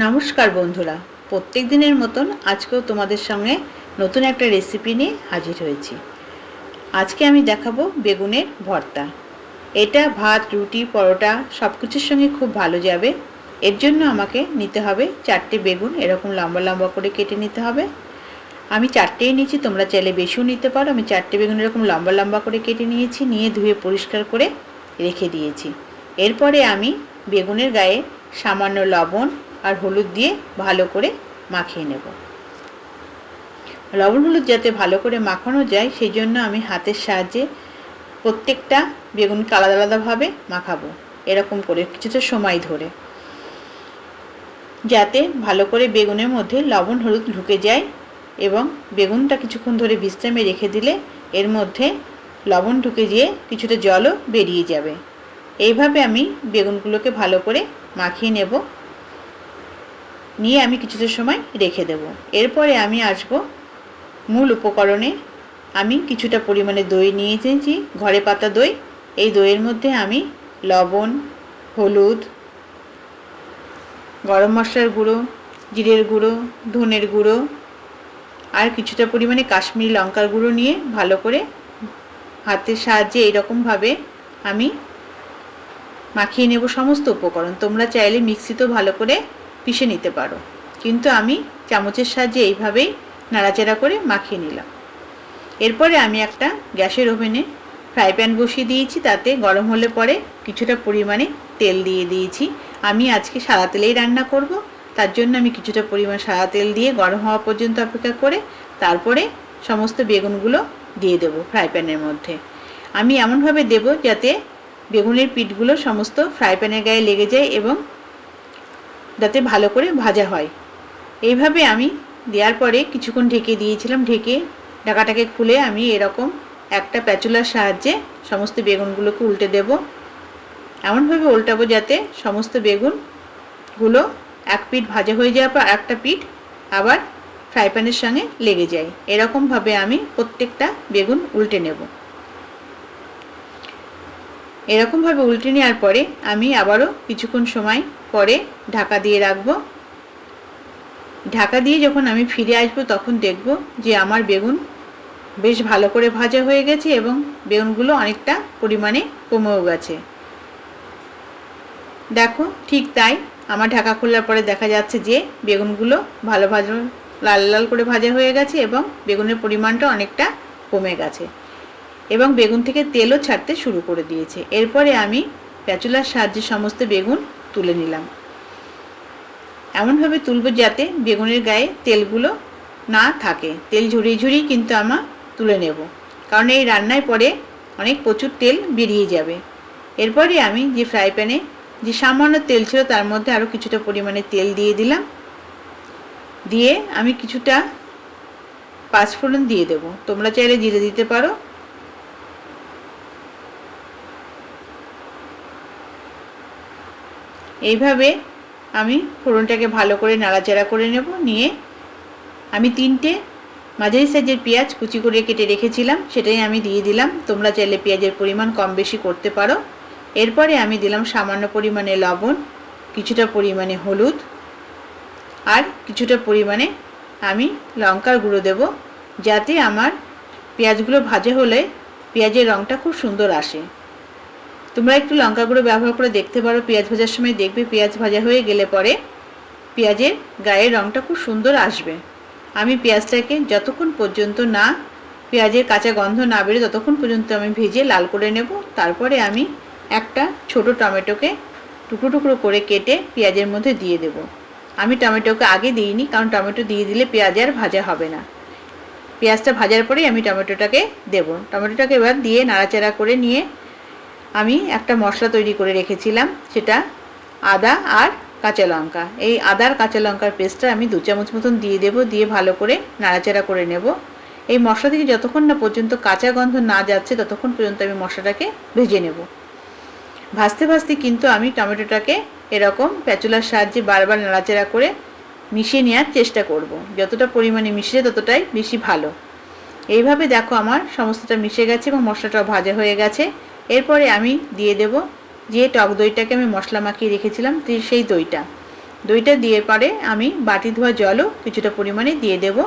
নমস্কার বন্ধুরা, প্রত্যেক দিনের মতন আজকেও তোমাদের সঙ্গে নতুন একটা রেসিপি নিয়ে হাজির হয়েছি। আজকে আমি দেখাবো বেগুনের ভর্তা। এটা ভাত, রুটি, পরোটা সব কিছুর সঙ্গে খুব ভালো যাবে। এর জন্য আমাকে নিতে হবে চারটে বেগুন, এরকম লম্বা লম্বা করে কেটে নিতে হবে। আমি চারটেই নিয়েছি, তোমরা চাইলে বেশিও নিতে পারো। আমি চারটে বেগুন এরকম লম্বা লম্বা করে কেটে নিয়েছি, নিয়ে ধুয়ে পরিষ্কার করে রেখে দিয়েছি। এরপরে আমি বেগুনের গায়ে সামান্য লবণ আর হলুদ দিয়ে ভালো করে মাখিয়ে নেব। লবণ হলুদ যাতে ভালো করে মাখানো যায় সেই জন্য আমি হাতের সাহায্যে প্রত্যেকটা বেগুনকে আলাদা আলাদাভাবে মাখাবো, এরকম করে কিছুটা সময় ধরে। যাতে ভালো করে বেগুনের মধ্যে লবণ হলুদ ঢুকে যায় এবং বেগুনটা কিছুক্ষণ ধরে বিশ্রামে রেখে দিলে এর মধ্যে লবণ ঢুকে গিয়ে কিছুটা জলও বেরিয়ে যাবে। এইভাবে আমি বেগুনগুলোকে ভালো করে মাখিয়ে নেব। নিয়ে আমি কিছুটা সময় রেখে দেব। এরপরে আমি আসব মূল উপকরণে। আমি কিছুটা পরিমাণে দই নিয়ে এসেছি, ঘরে পাতা দই। এই দইয়ের মধ্যে আমি লবণ, হলুদ, গরম মশলার গুঁড়ো, জিরের গুঁড়ো, ধনের গুঁড়ো আর কিছুটা পরিমাণে কাশ্মীরি লঙ্কার গুঁড়ো নিয়ে ভালো করে হাতের সাহায্যে এইরকমভাবে আমি মাখিয়ে নেব সমস্ত উপকরণ। তোমরা চাইলে মিক্সিতেও ভালো করে পিষে নিতে পারো। কিন্তু আমি চামচের সাহায্যে এইভাবেই নাড়াচাড়া করে মাখিয়ে নিলাম। এরপরে আমি একটা গ্যাসের ওভেনে ফ্রাই প্যান বসিয়ে দিয়েছি, তাতে গরম হলে পরে কিছুটা পরিমাণে তেল দিয়ে দিয়েছি। আমি আজকে সাদা তেলেই রান্না করব। তার জন্য আমি কিছুটা পরিমাণ সাদা তেল দিয়ে গরম হওয়া পর্যন্ত অপেক্ষা করে তারপরে সমস্ত বেগুনগুলো দিয়ে দেবো ফ্রাই প্যানের মধ্যে। আমি এমনভাবে দেব যাতে বেগুনের পিঠগুলো সমস্ত ফ্রাই প্যানের গায়ে লেগে যায় এবং যাতে ভালো করে ভাজা হয়। এইভাবে আমি দেওয়ার পরে কিছুক্ষণ ঢেকে দিয়েছিলাম, ঢেকে ঢাকাটাকে খুলে আমি এরকম একটা প্যাচুলার সাহায্যে সমস্ত বেগুনগুলোকে উল্টে দেব। এমনভাবে উল্টাবো যাতে সমস্ত বেগুনগুলো এক পিঠ ভাজা হয়ে যাওয়ার পর একটা পিঠ আবার ফ্রাই প্যানের সঙ্গে লেগে যায়। এরকমভাবে আমি প্রত্যেকটা বেগুন উল্টে নেব। এরকমভাবে উল্টে নেওয়ার পরে আমি আবারও কিছুক্ষণ সময় পরে ঢাকা দিয়ে রাখব। ঢাকা দিয়ে যখন আমি ফিরে আসব তখন দেখব যে আমার বেগুন বেশ ভালো করে ভাজা হয়ে গেছে এবং বেগুনগুলো অনেকটা পরিমাণে কমেও গেছে। দেখো, ঠিক তাই আমার ঢাকা খোলার পরে দেখা যাচ্ছে যে বেগুনগুলো ভালো ভাজা লাল লাল করে ভাজা হয়ে গেছে এবং বেগুনের পরিমাণটা অনেকটা কমে গেছে। এবং বেগুন থেকে তেলও ছাড়তে শুরু করে দিয়েছে। এরপরে আমি প্যাচুলার সাহায্যে সমস্ত বেগুন তুলে নিলাম। এমনভাবে তুলব যাতে বেগুনের গায়ে তেলগুলো না থাকে। তেল ঝরিয়ে ঝরিয়ে কিন্তু আমার তুলে নেব। কারণ এই রান্নায় পরে অনেক প্রচুর তেল বেরিয়ে যাবে। এরপরে আমি যে ফ্রাই প্যানে যে সামান্য তেল ছিল তার মধ্যে আরও কিছুটা পরিমাণে তেল দিয়ে দিলাম। দিয়ে আমি কিছুটা পাঁচফোড়ন দিয়ে দেবো। তোমরা চাইলে জিরে দিতে পারো। এইভাবে আমি ফোড়নটাকে ভালো করে নাড়াচাড়া করে নেব, নিয়ে আমি তিনটে মাঝারি সাইজের পেঁয়াজ কুচি করে কেটে রেখেছিলাম, সেটাই আমি দিয়ে দিলাম। তোমরা চাইলে পেঁয়াজের পরিমাণ কম বেশি করতে পারো। এরপরে আমি দিলাম সামান্য পরিমাণে লবণ, কিছুটা পরিমাণে হলুদ, আর কিছুটা পরিমাণে আমি লঙ্কার গুঁড়ো দেব, যাতে আমার পেঁয়াজগুলো ভাজা হলে পেঁয়াজের রঙটা খুব সুন্দর আসে। তোমরা একটু লঙ্কা গুঁড়ো ব্যবহার করে দেখতে পারো। পেঁয়াজ ভাজার সময় দেখবে পেঁয়াজ ভাজা হয়ে গেলে পরে পেঁয়াজের গায়ের রঙটা খুব সুন্দর আসবে। আমি পেঁয়াজটাকে যতক্ষণ পর্যন্ত না, পেঁয়াজের কাঁচা গন্ধ না বেরো ততক্ষণ পর্যন্ত আমি ভেজে লাল করে নেব। তারপরে আমি একটা ছোট টমেটোকে টুকরো টুকরো করে কেটে পেঁয়াজের মধ্যে দিয়ে দেব। আমি টমেটোকে আগে দিইনি, কারণ টমেটো দিয়ে দিলে পেঁয়াজ আর ভাজা হবে না। পেঁয়াজটা ভাজার পরেই আমি টমেটোটাকে দেব। টমেটোটাকে এবার দিয়ে নাড়াচাড়া করে নিয়ে আমি একটা মশলা তৈরি করে রেখেছিলাম, সেটা আদা আর কাঁচা লঙ্কা। এই আদার কাঁচা লঙ্কার পেস্টটা আমি দু চামচ মতন দিয়ে দেব, দিয়ে ভালো করে নাড়াচাড়া করে নেব। এই মশলা থেকে যতক্ষণ না পর্যন্ত কাঁচা গন্ধ না যাচ্ছে, ততক্ষণ পর্যন্ত আমি মশলাটাকে ভেজে নেব। ভাজতে ভাজতে কিন্তু আমি টমেটোটাকে এরকম প্যাচুলার সাহায্যে বারবার নাড়াচাড়া করে মিশিয়ে নেওয়ার চেষ্টা করব। যতটা পরিমাণে মিশিয়ে ততটাই বেশি ভালো। এইভাবে দেখো আমার সমস্তটা মিশে গেছে এবং মশলাটাও ভাজা হয়ে গেছে। এরপরে আমি দিয়ে দেব যে টক দইটাকে আমি মশলা মাখিয়ে রেখেছিলাম সেই দইটা। দইটা দিয়ে পরে আমি বাটি ধোয়া জলও কিছুটা পরিমাণে দিয়ে দেব।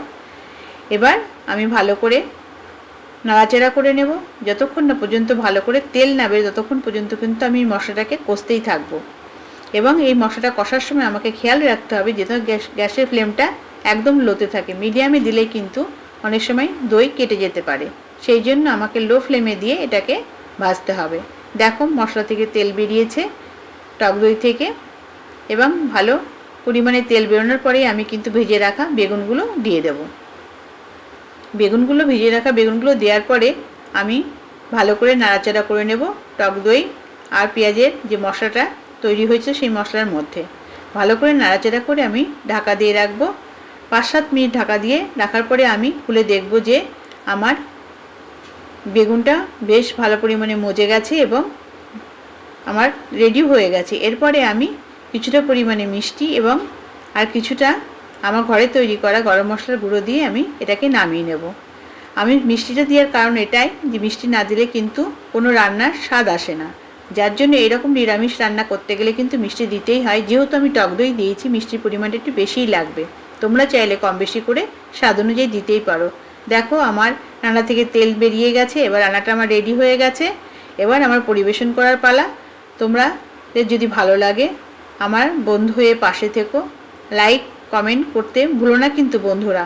এবার আমি ভালো করে নাড়াচাড়া করে নেব। যতক্ষণ না পর্যন্ত ভালো করে তেল না ততক্ষণ পর্যন্ত কিন্তু আমি মশলাটাকে কষতেই থাকব। এবং এই মশলাটা কষার সময় আমাকে খেয়াল রাখতে হবে যেন গ্যাস, গ্যাসের ফ্লেমটা একদম লোতে থাকে। মিডিয়ামে দিলে কিন্তু অনেক সময় দই কেটে যেতে পারে। সেই জন্য আমাকে লো ফ্লেমে দিয়ে এটাকে ভাজতে হবে। দেখো মশলা থেকে তেল বেরিয়েছে, টক দই থেকে, এবং ভালো পরিমাণে তেল বেরোনোর পরেই আমি কিন্তু ভেজে রাখা বেগুনগুলো দিয়ে দেব। বেগুনগুলো, ভেজে রাখা বেগুনগুলো দেওয়ার পরে আমি ভালো করে নাড়াচাড়া করে নেব টক দই আর পেঁয়াজের যে মশলাটা তৈরি হয়েছে সেই মশলার মধ্যে। ভালো করে নাড়াচাড়া করে আমি ঢাকা দিয়ে রাখব। পাঁচ সাত মিনিট ঢাকা দিয়ে রাখার পরে আমি খুলে দেখব যে আমার বেগুনটা বেশ ভালো পরিমাণে মজে গেছে এবং আমার রেডি হয়ে গেছে। এরপরে আমি কিছুটা পরিমাণে মিষ্টি এবং আর কিছুটা আমার ঘরে তৈরি করা গরম মশলার গুঁড়ো দিয়ে আমি এটাকে নামিয়ে নেব। আমি মিষ্টিটা দেওয়ার কারণ এটাই যে মিষ্টি না দিলে কিন্তু কোনো রান্নার স্বাদ আসে না। যার জন্য এরকম নিরামিষ রান্না করতে গেলে কিন্তু মিষ্টি দিতেই হয়। যেহেতু আমি টক দই দিয়েছি, মিষ্টির পরিমাণটা একটু বেশিই লাগবে। তোমরা চাইলে কম বেশি করে স্বাদ অনুযায়ী দিতেই পারো। দেখো, আমার রান্না থেকে তেল বেরিয়ে গেছে, এবার রান্নাটা আমার রেডি হয়ে গেছে। এবার আমার পরিবেশন করার পালা। তোমরা যদি ভালো লাগে, আমার বন্ধু হয়ে পাশে থেকো। লাইক কমেন্ট করতে ভুলো না কিন্তু বন্ধুরা।